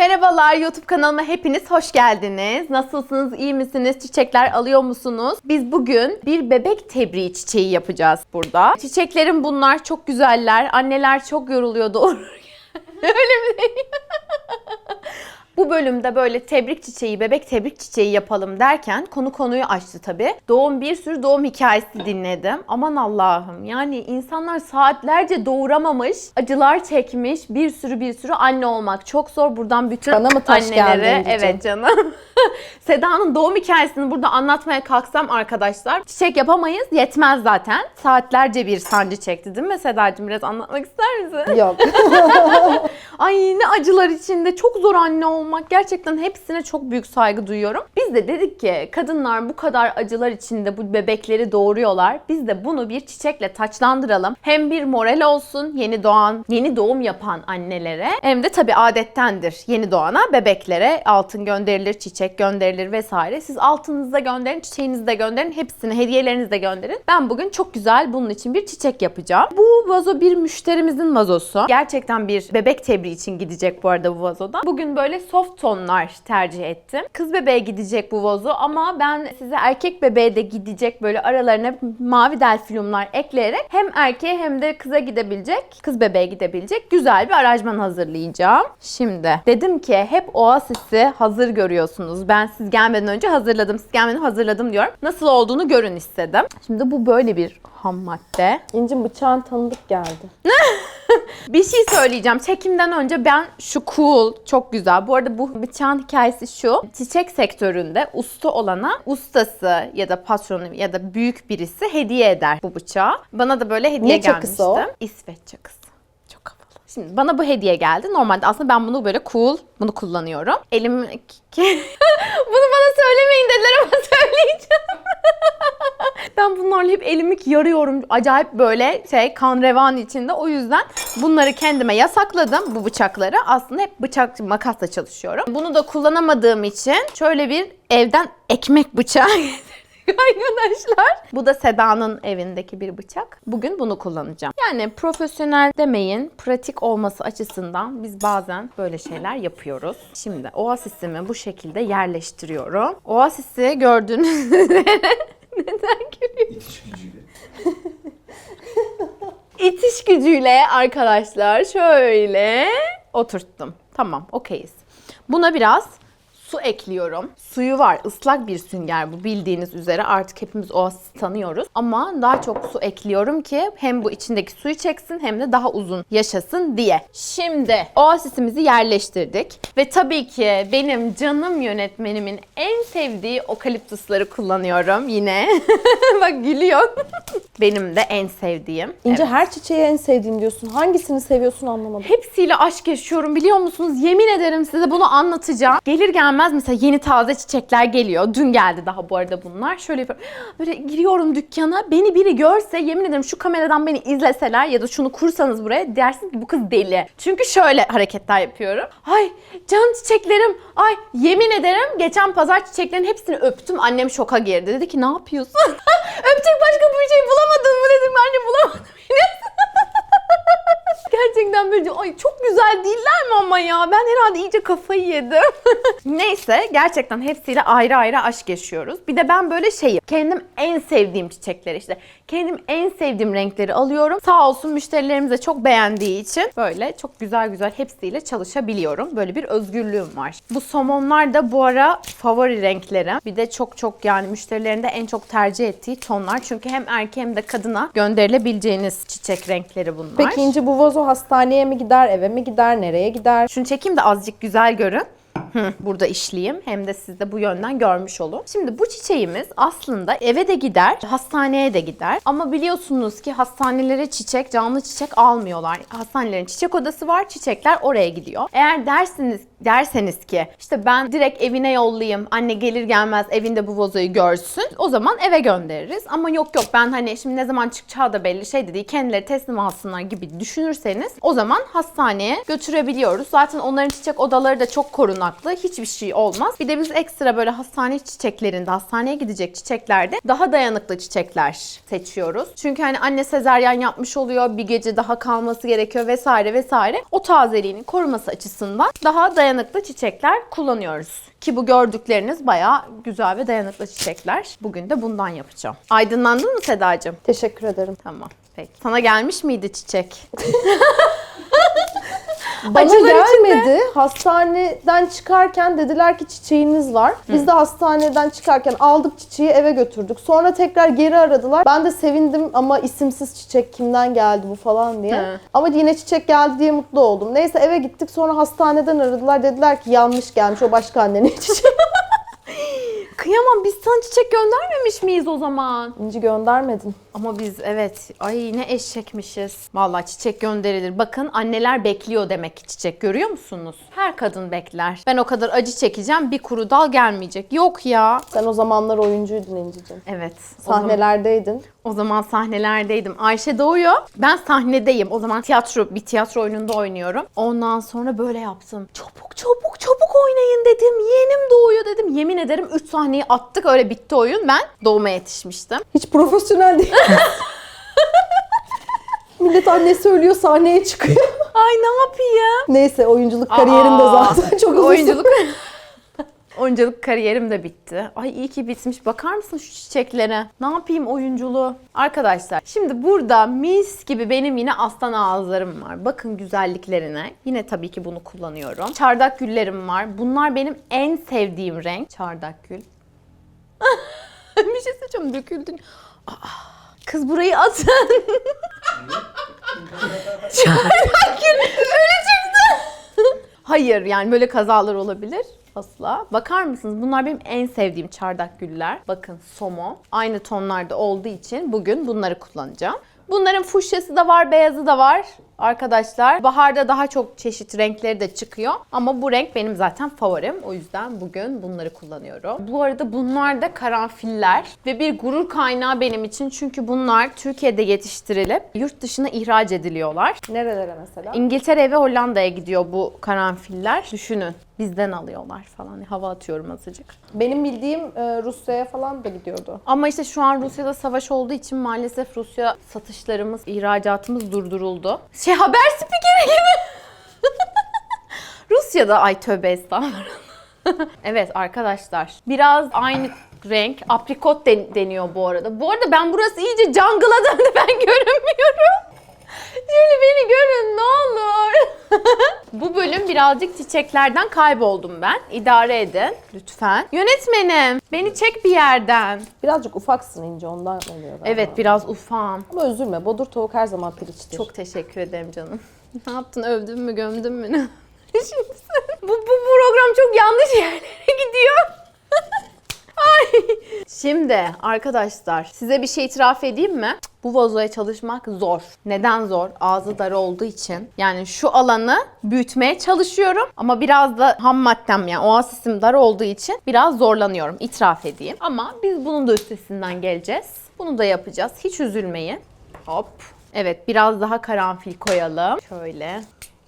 Merhabalar YouTube kanalıma hepiniz hoş geldiniz. Nasılsınız? iyi misiniz? Çiçekler alıyor musunuz? Biz bugün bir bebek tebriği çiçeği yapacağız burada. Çiçeklerim bunlar çok güzeller. Anneler çok yoruluyor doğururken. Öyle mi? Bu bölümde böyle tebrik çiçeği, bebek tebrik çiçeği yapalım derken konu konuyu açtı tabii. Doğum bir sürü doğum hikayesi dinledim. Aman Allah'ım yani insanlar saatlerce doğuramamış, acılar çekmiş, bir sürü bir sürü anne olmak çok zor. Buradan bütün Bana mı taş annelere evet canım. Seda'nın doğum hikayesini burada anlatmaya kalksam arkadaşlar çiçek yapamayız yetmez zaten. Saatlerce bir sancı çekti değil mi Sedacığım? Biraz anlatmak ister misin? Yok. Ay ne acılar içinde çok zor anne olmak. Gerçekten hepsine çok büyük saygı duyuyorum. Biz de dedik ki kadınlar bu kadar acılar içinde bu bebekleri doğuruyorlar. Biz de bunu bir çiçekle taçlandıralım. Hem bir moral olsun yeni doğan, yeni doğum yapan annelere. Hem de tabii adettendir yeni doğana bebeklere altın gönderilir, çiçek gönderilir vesaire. Siz altınınızı da gönderin, çiçeğinizi de gönderin, hepsini hediyelerinizi de gönderin. Ben bugün çok güzel bunun için bir çiçek yapacağım. Bu vazo bir müşterimizin vazosu. Gerçekten bir bebek tebriği için gidecek bu arada bu vazoda. Bugün böyle soft tonlar tercih ettim. Kız bebeğe gidecek bu vazo ama ben size erkek bebeğe de gidecek böyle aralarına mavi delfilumlar ekleyerek hem erkeğe hem de kıza gidebilecek, kız bebeğe gidebilecek güzel bir aranjman hazırlayacağım. Şimdi dedim ki hep Oasis'i hazır görüyorsunuz. Ben siz gelmeden önce hazırladım, siz gelmeden hazırladım diyorum. Nasıl olduğunu görün istedim. Şimdi bu böyle bir ham madde. İncim bıçağın tanıdık geldi. Bir şey söyleyeceğim. Çekimden önce ben şu cool, çok güzel. Bu arada bu bıçağın hikayesi şu. Çiçek sektöründe usta olana ustası ya da patronu ya da büyük birisi hediye eder bu bıçağı. Bana da böyle hediye Ne çakısı gelmişti. o? İsveç çakısı. Şimdi bana bu hediye geldi. Normalde aslında ben bunu böyle cool, bunu kullanıyorum. Elim... bunu bana söylemeyin dediler ama söyleyeceğim. Ben bunlarla hep elimi yarıyorum. Acayip böyle şey kan revan içinde. O yüzden bunları kendime yasakladım bu bıçakları. Aslında hep bıçak makasla çalışıyorum. Bunu da kullanamadığım için şöyle bir evden ekmek bıçağı arkadaşlar. Bu da Seda'nın evindeki bir bıçak. Bugün bunu kullanacağım. Yani profesyonel demeyin, pratik olması açısından biz bazen böyle şeyler yapıyoruz. Şimdi oasisimi bu şekilde yerleştiriyorum. Oasisi gördüğünüz üzere neden gülüyorsun? İtiş gücüyle arkadaşlar şöyle oturttum. Tamam, okeyiz. Buna biraz su ekliyorum. Suyu var. ıslak bir sünger bu bildiğiniz üzere. Artık hepimiz oasis tanıyoruz. Ama daha çok su ekliyorum ki hem bu içindeki suyu çeksin hem de daha uzun yaşasın diye. Şimdi oasisimizi yerleştirdik. Ve tabii ki benim canım yönetmenimin en sevdiği okaliptusları kullanıyorum yine. Bak gülüyor. benim de en sevdiğim. İnce her çiçeği en sevdiğim diyorsun. Hangisini seviyorsun anlamadım. Hepsiyle aşk yaşıyorum biliyor musunuz? Yemin ederim size bunu anlatacağım. Gelir gelmez mesela yeni taze çiçekler geliyor. Dün geldi daha bu arada bunlar. Şöyle yapıyorum. Böyle giriyorum dükkana. Beni biri görse yemin ederim şu kameradan beni izleseler ya da şunu kursanız buraya dersiniz ki bu kız deli. Çünkü şöyle hareketler yapıyorum. Ay can çiçeklerim. Ay yemin ederim geçen pazar çiçeklerin hepsini öptüm. Annem şoka girdi. Dedi ki ne yapıyorsun? Öpecek başka bir şey bulamadın mı dedim. Anne bulamadım. Gerçekten böyle ay çok güzel değiller mi ama ya? Ben herhalde iyice kafayı yedim. Neyse gerçekten hepsiyle ayrı ayrı aşk yaşıyoruz. Bir de ben böyle şeyim. Kendim en sevdiğim çiçekleri işte. Kendim en sevdiğim renkleri alıyorum. Sağ olsun müşterilerimiz de çok beğendiği için böyle çok güzel güzel hepsiyle çalışabiliyorum. Böyle bir özgürlüğüm var. Bu somonlar da bu ara favori renklerim. Bir de çok çok yani müşterilerin de en çok tercih ettiği tonlar. Çünkü hem erkeğe hem de kadına gönderilebileceğiniz çiçek renkleri bunlar. Peki İnci bu vazo hastaneye mi gider, eve mi gider, nereye gider? Şunu çekeyim de azıcık güzel görün. Burada işleyeyim. Hem de siz de bu yönden görmüş olun. Şimdi bu çiçeğimiz aslında eve de gider, hastaneye de gider. Ama biliyorsunuz ki hastanelere çiçek, canlı çiçek almıyorlar. Hastanelerin çiçek odası var, çiçekler oraya gidiyor. Eğer dersiniz derseniz ki işte ben direkt evine yollayayım. Anne gelir gelmez evinde bu vazoyu görsün. O zaman eve göndeririz. Ama yok yok ben hani şimdi ne zaman çıkacağı da belli şey de değil. Kendileri teslim alsınlar gibi düşünürseniz o zaman hastaneye götürebiliyoruz. Zaten onların çiçek odaları da çok korunaklı. Hiçbir şey olmaz. Bir de biz ekstra böyle hastane çiçeklerinde, hastaneye gidecek çiçeklerde daha dayanıklı çiçekler seçiyoruz. Çünkü hani anne sezaryen yapmış oluyor. Bir gece daha kalması gerekiyor vesaire vesaire. O tazeliğini koruması açısından daha dayanıklı dayanıklı çiçekler kullanıyoruz. Ki bu gördükleriniz bayağı güzel ve dayanıklı çiçekler. Bugün de bundan yapacağım. Aydınlandın mı Sedacığım? Teşekkür ederim. Tamam. Peki. Sana gelmiş miydi çiçek? Bana Acılar gelmedi. Hastaneden çıkarken dediler ki çiçeğiniz var. Biz de hastaneden çıkarken aldık çiçeği eve götürdük. Sonra tekrar geri aradılar. Ben de sevindim ama isimsiz çiçek kimden geldi bu falan diye. He. Ama yine çiçek geldi diye mutlu oldum. Neyse eve gittik sonra hastaneden aradılar. Dediler ki yanlış gelmiş o başka annenin çiçeği. Kıyamam biz sana çiçek göndermemiş miyiz o zaman? İnci göndermedin. Ama biz evet ay ne eşekmişiz. Vallahi çiçek gönderilir. Bakın anneler bekliyor demek ki çiçek görüyor musunuz? Her kadın bekler. Ben o kadar acı çekeceğim bir kuru dal gelmeyecek. Yok ya. Sen o zamanlar oyuncuydun İnci'cim. Evet. o zaman- Sahnelerdeydin. O zaman sahnelerdeydim. Ayşe doğuyor. Ben sahnedeyim. O zaman tiyatro, bir tiyatro oyununda oynuyorum. Ondan sonra böyle yaptım. Çabuk çabuk çabuk oynayın dedim. Yeğenim doğuyor dedim. Yemin ederim 3 sahneyi attık öyle bitti oyun. Ben doğuma yetişmiştim. Hiç profesyonel değil. Millet anne söylüyor sahneye çıkıyor. Ay ne yapayım? Neyse oyunculuk kariyerim de Aa, zaten çok uzun. Oyunculuk Oyunculuk kariyerim de bitti. Ay iyi ki bitmiş. Bakar mısın şu çiçeklere? Ne yapayım oyunculuğu? Arkadaşlar şimdi burada mis gibi benim yine aslan ağızlarım var. Bakın güzelliklerine. Yine tabii ki bunu kullanıyorum. Çardak güllerim var. Bunlar benim en sevdiğim renk. Çardak gül. bir şey söyleyeceğim döküldün. Kız burayı atın. Çardak gül öyle çıktı. Hayır yani böyle kazalar olabilir. Asla. Bakar mısınız? Bunlar benim en sevdiğim çardak güller. Bakın somo. Aynı tonlarda olduğu için bugün bunları kullanacağım. Bunların fuşyası da var, beyazı da var arkadaşlar. Baharda daha çok çeşit renkleri de çıkıyor. Ama bu renk benim zaten favorim. O yüzden bugün bunları kullanıyorum. Bu arada bunlar da karanfiller. Ve bir gurur kaynağı benim için. Çünkü bunlar Türkiye'de yetiştirilip yurt dışına ihraç ediliyorlar. Nerelere mesela? İngiltere ve Hollanda'ya gidiyor bu karanfiller. Düşünün. Bizden alıyorlar falan. Hava atıyorum azıcık. Benim bildiğim e, Rusya'ya falan da gidiyordu. Ama işte şu an Rusya'da savaş olduğu için maalesef Rusya satışlarımız, ihracatımız durduruldu. Şey haber spikeri gibi. Rusya'da ay tövbe estağfurullah. evet arkadaşlar biraz aynı renk aprikot den- deniyor bu arada. Bu arada ben burası iyice jungle'a döndü ben görünmüyorum. Şöyle beni görün ne olur. Bu bölüm birazcık çiçeklerden kayboldum ben. İdare edin lütfen. Yönetmenim beni çek bir yerden. Birazcık ufaksın İnci ondan oluyor galiba. Evet biraz ufam. Ama üzülme bodur tavuk her zaman piliçtir. Çok teşekkür ederim canım. Ne yaptın övdün mü gömdün mü ne? Şimdi sen- bu, bu program çok yanlış yerlere gidiyor. Ay. Şimdi arkadaşlar size bir şey itiraf edeyim mi? Bu vazoya çalışmak zor. Neden zor? Ağzı dar olduğu için. Yani şu alanı büyütmeye çalışıyorum ama biraz da ham maddem yani oasisim dar olduğu için biraz zorlanıyorum. İtiraf edeyim. Ama biz bunun da üstesinden geleceğiz. Bunu da yapacağız. Hiç üzülmeyin. Hop. Evet biraz daha karanfil koyalım. Şöyle.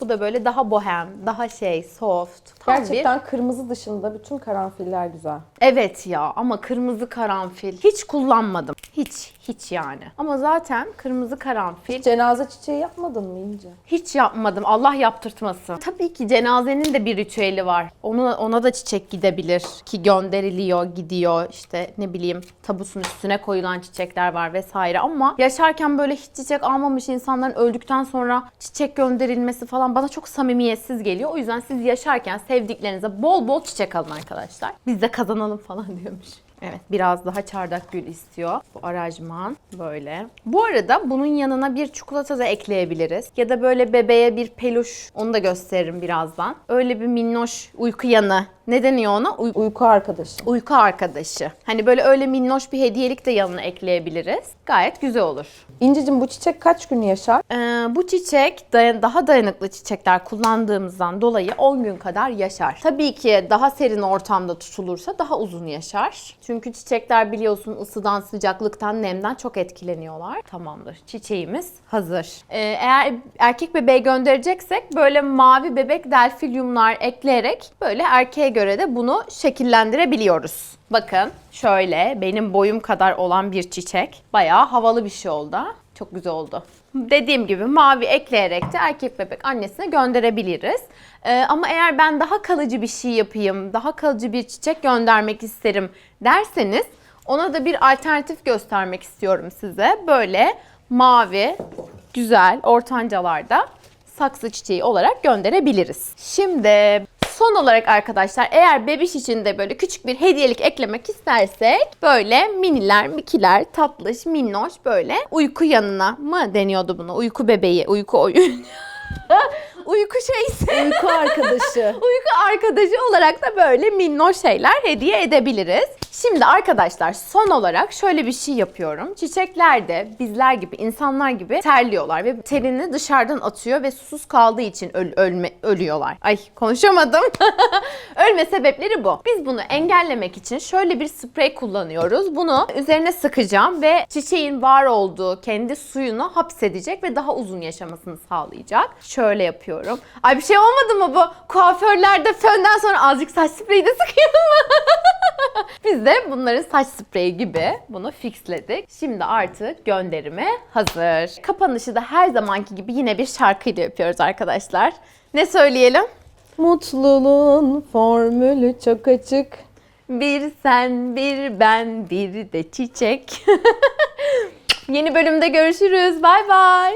Bu da böyle daha bohem, daha şey, soft. Tam bir- Gerçekten kırmızı dışında bütün karanfiller güzel. Evet ya ama kırmızı karanfil hiç kullanmadım. Hiç, hiç yani. Ama zaten kırmızı karanfil Cenaze çiçeği yapmadın mı İnci? hiç yapmadım. Allah yaptırtmasın. Tabii ki cenazenin de bir ritüeli var. Ona, ona da çiçek gidebilir ki gönderiliyor, gidiyor. İşte ne bileyim tabusun üstüne koyulan çiçekler var vesaire ama yaşarken böyle hiç çiçek almamış insanların öldükten sonra çiçek gönderilmesi falan bana çok samimiyetsiz geliyor. O yüzden siz yaşarken sevdiklerinize bol bol çiçek alın arkadaşlar. Biz de kazanalım falan diyormuş. Evet biraz daha çardak gül istiyor. Bu arajman böyle. Bu arada bunun yanına bir çikolata da ekleyebiliriz. Ya da böyle bebeğe bir peluş onu da gösteririm birazdan. Öyle bir minnoş uyku yanı. Ne deniyor ona? Uy- Uyku arkadaşı. uyku arkadaşı. Hani böyle öyle minnoş bir hediyelik de yanına ekleyebiliriz. Gayet güzel olur. İncicim bu çiçek kaç gün yaşar? Ee, bu çiçek dayan- daha dayanıklı çiçekler kullandığımızdan dolayı 10 gün kadar yaşar. Tabii ki daha serin ortamda tutulursa daha uzun yaşar. Çünkü çiçekler biliyorsun ısıdan, sıcaklıktan, nemden çok etkileniyorlar. Tamamdır. Çiçeğimiz hazır. Ee, eğer erkek bebeğe göndereceksek böyle mavi bebek delfilyumlar ekleyerek böyle erkeğe göre de bunu şekillendirebiliyoruz. Bakın şöyle benim boyum kadar olan bir çiçek. Bayağı havalı bir şey oldu. Çok güzel oldu. Dediğim gibi mavi ekleyerek de erkek bebek annesine gönderebiliriz. Ee, ama eğer ben daha kalıcı bir şey yapayım, daha kalıcı bir çiçek göndermek isterim derseniz ona da bir alternatif göstermek istiyorum size. Böyle mavi, güzel ortancalarda saksı çiçeği olarak gönderebiliriz. Şimdi son olarak arkadaşlar eğer bebiş için de böyle küçük bir hediyelik eklemek istersek böyle miniler, mikiler, tatlış, minnoş böyle uyku yanına mı deniyordu buna? Uyku bebeği, uyku oyun. uyku şeysi. Uyku arkadaşı. Uyku arkadaşı olarak da böyle minnoş şeyler hediye edebiliriz. Şimdi arkadaşlar son olarak şöyle bir şey yapıyorum. Çiçekler de bizler gibi, insanlar gibi terliyorlar ve terini dışarıdan atıyor ve susuz kaldığı için öl- ölme ölüyorlar. Ay konuşamadım. Ölme sebepleri bu. Biz bunu engellemek için şöyle bir sprey kullanıyoruz. Bunu üzerine sıkacağım ve çiçeğin var olduğu kendi suyunu hapsedecek ve daha uzun yaşamasını sağlayacak. Şöyle yapıyorum. Ay bir şey olmadı mı bu? Kuaförlerde fönden sonra azıcık saç spreyi de sıkayım mı? Biz de bunların saç spreyi gibi bunu fixledik. Şimdi artık gönderime hazır. Kapanışı da her zamanki gibi yine bir şarkıyla yapıyoruz arkadaşlar. Ne söyleyelim? Mutluluğun formülü çok açık. Bir sen, bir ben, bir de çiçek. Yeni bölümde görüşürüz. Bay bay.